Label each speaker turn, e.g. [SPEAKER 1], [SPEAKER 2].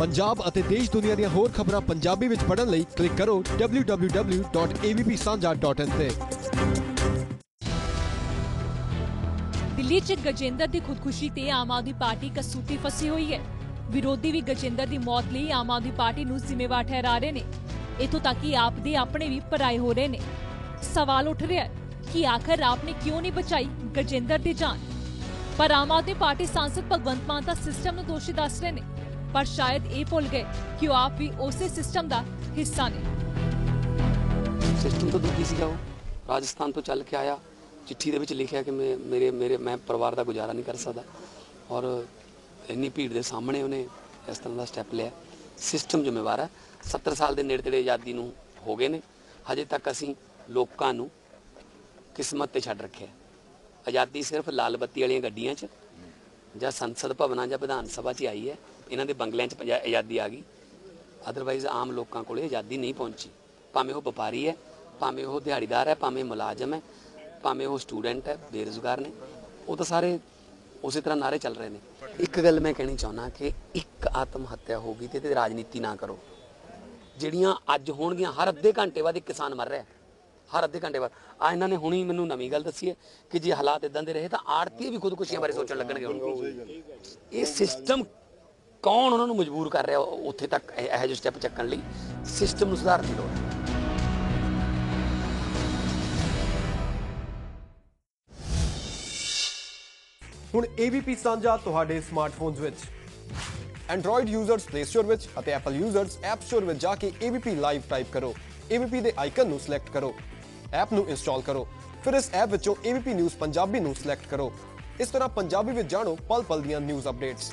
[SPEAKER 1] ਪੰਜਾਬ ਅਤੇ ਦੇਸ਼ ਦੁਨੀਆ ਦੀਆਂ ਹੋਰ ਖਬਰਾਂ ਪੰਜਾਬੀ ਵਿੱਚ ਪੜ੍ਹਨ ਲਈ ਕਲਿੱਕ ਕਰੋ www.avpsanja.in ਤੇ।
[SPEAKER 2] ਦਿੱਲੀ 'ਚ ਗਜੇਂਦਰ ਦੀ ਖੁਦਕੁਸ਼ੀ ਤੇ ਆਮ ਆਦਮੀ ਪਾਰਟੀ ਕਸੂਤੀ ਫਸੀ ਹੋਈ ਹੈ। ਵਿਰੋਧੀ ਵੀ ਗਜੇਂਦਰ ਦੀ ਮੌਤ ਲਈ ਆਮ ਆਦਮੀ ਪਾਰਟੀ ਨੂੰ ਜ਼ਿੰਮੇਵਾਰ ਠਹਿਰਾ ਰਹੇ ਨੇ। ਇਥੋਂ ਤੱਕ ਕਿ ਆਪ ਦੇ ਆਪਣੇ ਵੀ ਪਰਾਏ ਹੋ ਰਹੇ ਨੇ। ਸਵਾਲ ਉੱਠ ਰਿਹਾ ਹੈ ਕਿ ਆਖਰ ਆਪ ਨੇ ਕਿਉਂ ਨਹੀਂ ਬਚਾਈ ਗਜੇਂਦਰ ਦੀ ਜਾਨ? ਪਰ ਆਮ ਆਦਮੀ ਪਾਰਟੀ ਸਾਂਸਦ ਭਗਵੰਤ ਮਾਨ ਦਾ ਸਿਸਟਮ ਨੂੰ ਦੋਸ਼ੀ ਦੱਸ ਰਹੇ ਨੇ। ਪਰ ਸ਼ਾਇਦ ਇਹ ਭੁੱਲ ਗਏ ਕਿ ਉਹ ਆਪ ਵੀ ਉਸੇ ਸਿਸਟਮ ਦਾ ਹਿੱਸਾ ਨੇ।
[SPEAKER 3] ਸਿਸਟਮ ਤੋਂ ਦੁਖੀ ਸੀਗਾ ਉਹ। ਰਾਜਸਥਾਨ ਤੋਂ ਚੱਲ ਕੇ ਆਇਆ। ਚਿੱਠੀ ਦੇ ਵਿੱਚ ਲਿਖਿਆ ਕਿ ਮੈਂ ਮੇਰੇ ਮੇਰੇ ਮੈਂ ਪਰਿਵਾਰ ਦਾ ਗੁਜ਼ਾਰਾ ਨਹੀਂ ਕਰ ਸਕਦਾ। ਔਰ ਇੰਨੀ ਭੀੜ ਦੇ ਸਾਹਮਣੇ ਉਹਨੇ ਇਸ ਤਰ੍ਹਾਂ ਦਾ ਸਟੈਪ ਲਿਆ। ਸਿਸਟਮ ਜ਼ਿੰਮੇਵਾਰ ਹੈ। 70 ਸਾਲ ਦੇ ਨੇੜੇ ਤੇੜੇ ਆਜ਼ਾਦੀ ਨੂੰ ਹੋ ਗਏ ਨੇ। ਹਜੇ ਤੱਕ ਅਸੀਂ ਲੋਕਾਂ ਨੂੰ ਕਿਸਮਤ ਤੇ ਛੱਡ ਰੱਖਿਆ ਆਜ਼ਾਦੀ ਸਿਰਫ ਲਾਲ ਬੱਤੀ ਵਾਲੀਆਂ ਗੱਡੀਆਂ 'ਚ ਜਾਂ ਸੰਸਦ ਭਵਨਾਂ ਜਾਂ ਵਿਧਾਨ ਸਭਾ 'ਚ ਆਈ ਹੈ। ਇਹਨਾਂ ਦੇ ਬੰਗਲਿਆਂ 'ਚ ਪੰਜਾ- ਆਜ਼ਾਦੀ ਆ ਗਈ। ਅਦਰਵਾਈਜ਼ ਆਮ ਲੋਕਾਂ ਕੋਲੇ ਆਜ਼ਾਦੀ ਨਹੀਂ ਪਹੁੰਚੀ। ਭਾਵੇਂ ਉਹ ਵਪਾਰੀ ਹੈ, ਭਾਵੇਂ ਉਹ ਦਿਹਾੜੀਦਾਰ ਹੈ, ਭਾਵੇਂ ਮੁਲਾਜ਼ਮ ਹੈ, ਭਾਵੇਂ ਉਹ ਸਟੂਡੈਂਟ ਹੈ, ਬੇਰੁਜ਼ਗਾਰ ਨੇ, ਉਹ ਤਾਂ ਸਾਰੇ ਉਸੇ ਤਰ੍ਹਾਂ ਨਾਰੇ ਚੱਲ ਰਹੇ ਨੇ। ਇੱਕ ਗੱਲ ਮੈਂ ਕਹਿਣੀ ਚਾਹੁੰਦਾ ਕਿ ਇੱਕ ਆਤਮ ਹੱਤਿਆ ਹੋ ਗਈ ਤੇ ਇਹਦੇ ਰਾਜਨੀਤੀ ਨਾ ਕਰੋ। ਜਿਹੜੀਆਂ ਅੱਜ ਹੋਣਗੀਆਂ, ਹਰ ਅੱਧੇ ਘੰਟੇ ਬਾਅਦ ਇੱਕ ਕਿਸਾਨ ਮਰ ਰਿਹਾ। ਹੈ। ਹਰ ਅੱਧੇ ਘੰਟੇ ਬਾਅਦ। ਆ ਇਹਨਾਂ ਨੇ ਹੁਣੀ ਮੈਨੂੰ ਨਵੀਂ ਗੱਲ ਦੱਸੀ ਹੈ ਕਿ ਜੇ ਹਾਲਾਤ ਇਦਾਂ ਦੇ ਰਹੇ ਤਾਂ ਆੜਤੀ ਵੀ ਖੁਦਕੁਸ਼ੀਆਂ ਬਾਰੇ ਸੋਚਣ ਲੱਗਣਗੇ ਹੁਣ। ਇਹ ਸਿਸਟਮ ਕੌਣ ਉਹਨਾਂ ਨੂੰ ਮਜਬੂਰ ਕਰ ਰਿਹਾ ਉੱਥੇ ਤੱਕ ਇਹੋ ਜਿਹੇ ਸਟੈਪ ਚੱਕਣ ਲਈ? ਸਿਸਟਮ ਨੂੰ ਸੁਧਾਰਨ ਦੀ ਲੋੜ ਹੈ।
[SPEAKER 1] ਹੁਣ AVP ਸਾਂਝਾ ਤੁਹਾਡੇ ਸਮਾਰਟਫੋਨਸ ਵਿੱਚ। Android ਯੂਜ਼ਰਸ Play Store ਵਿੱਚ ਅਤੇ Apple ਯੂਜ਼ਰਸ App Store ਵਿੱਚ ਜਾ ਕੇ AVP ਲਾਈਵ ਟਾਈਪ ਕਰੋ। AVP ਦੇ ਆਈਕਨ ਨੂੰ ਸਿਲੈਕਟ ਕਰੋ। ਐਪ ਨੂੰ ਇੰਸਟਾਲ ਕਰੋ। ਫਿਰ ਇਸ ਐਪ ਵਿੱਚੋਂ AVP ਨਿਊਜ਼ ਪੰਜਾਬੀ ਨੂੰ ਸਿਲੈਕਟ ਕਰੋ। ਇਸ ਤਰ੍ਹਾਂ ਪੰਜਾਬੀ ਵਿੱਚ ਜਾਣੋ ਪਲ ਪਲ ਦੀਆਂ ਨਿਊਜ਼ ਅਪਡੇਟਸ